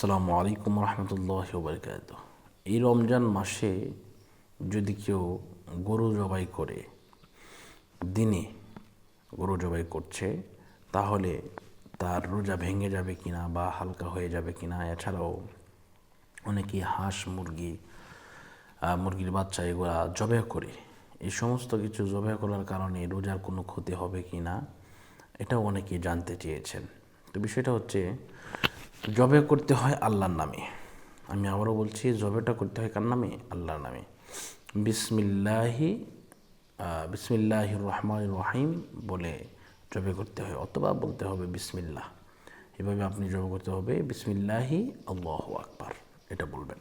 আসসালামু আলাইকুম রহমতুল্লাহ বরকাত এই রমজান মাসে যদি কেউ গরু জবাই করে, দিনে গরু জবাই করছে, তাহলে তার রোজা ভেঙে যাবে কিনা বা হালকা হয়ে যাবে কিনা, এছাড়াও অনেকে হাঁস, মুরগি মুরগির বাচ্চা এগুলা জবাই করে। এই সমস্ত কিছু জবাই করার কারণে রোজার কোনো ক্ষতি হবে কি না এটাও অনেকে জানতে চেয়েছেন। তো বিষয়টা হচ্ছে জবে করতে হয় আল্লাহর নামে। আমি আবারও বলছি, জবেটা করতে হয় কার নামে? আল্লাহর নামে। বিসমিল্লাহি বিসমিল্লাহি রহমান রহিম বলে জবে করতে হয়, অথবা বলতে হবে বিসমিল্লাহ। এভাবে আপনি জবে করতে হবে, বিসমিল্লাহি, আল্লাহ আকবার, এটা বলবেন।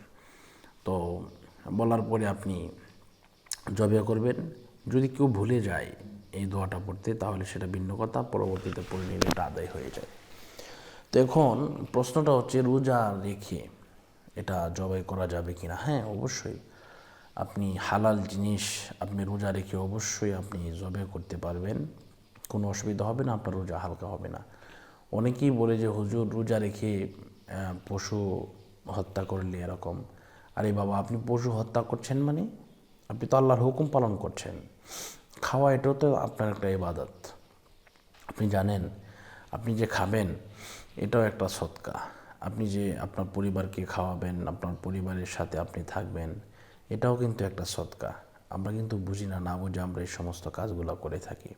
তো বলার পরে আপনি জবে করবেন। যদি কেউ ভুলে যায় এই দোয়াটা পড়তে, তাহলে সেটা ভিন্ন কথা, পরবর্তীতে পড়ে নিলে এটা আদায় হয়ে যায়। তো এখন প্রশ্নটা হচ্ছে রোজা রেখে এটা জবাই করা যাবে কি না হ্যাঁ অবশ্যই। আপনি হালাল জিনিস আপনি রোজা রেখে অবশ্যই আপনি জবে করতে পারবেন। কোনো অসুবিধা হবে না, আপনার রোজা হালকা হবে না। অনেকেই বলে যে, হুজুর, রোজা রেখে পশু হত্যা করলে এরকম। আরে বাবা, আপনি পশু হত্যা করছেন মানে? আপনি তো আল্লাহর হুকুম পালন করছেন। খাওয়া এটাও তো আপনার একটা ইবাদত। আপনি জানেন আপনি যে খাবেন, এটাও একটা সৎকা। আপনি যে আপনার পরিবারকে খাওয়াবেন, আপনার পরিবারের সাথে আপনি থাকবেন, এটাও কিন্তু একটা সৎকা। আমরা কিন্তু বুঝি না না বুঝে আমরা এই সমস্ত কাজগুলো করে থাকি।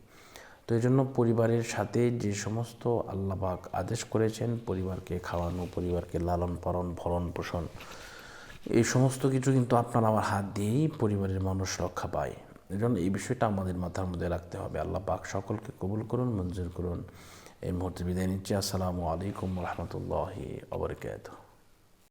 তো এই জন্য পরিবারের সাথে যে সমস্ত আল্লাপাক আদেশ করেছেন, পরিবারকে খাওয়ানো, পরিবারকে লালন পালন, ভরণ পোষণ, এই সমস্ত কিছু কিন্তু আপনার আমার হাত দিয়েই পরিবারের মানুষ রক্ষা পায়। এই জন্য এই বিষয়টা আমাদের মাথার মধ্যে রাখতে হবে। আল্লাহ পাক সকলকে কবুল করুন, মঞ্জুর করুন। এই মুহূর্তে বিদায় নিচ্ছি। আসসালামু আলাইকুম রহমতুল্লাহি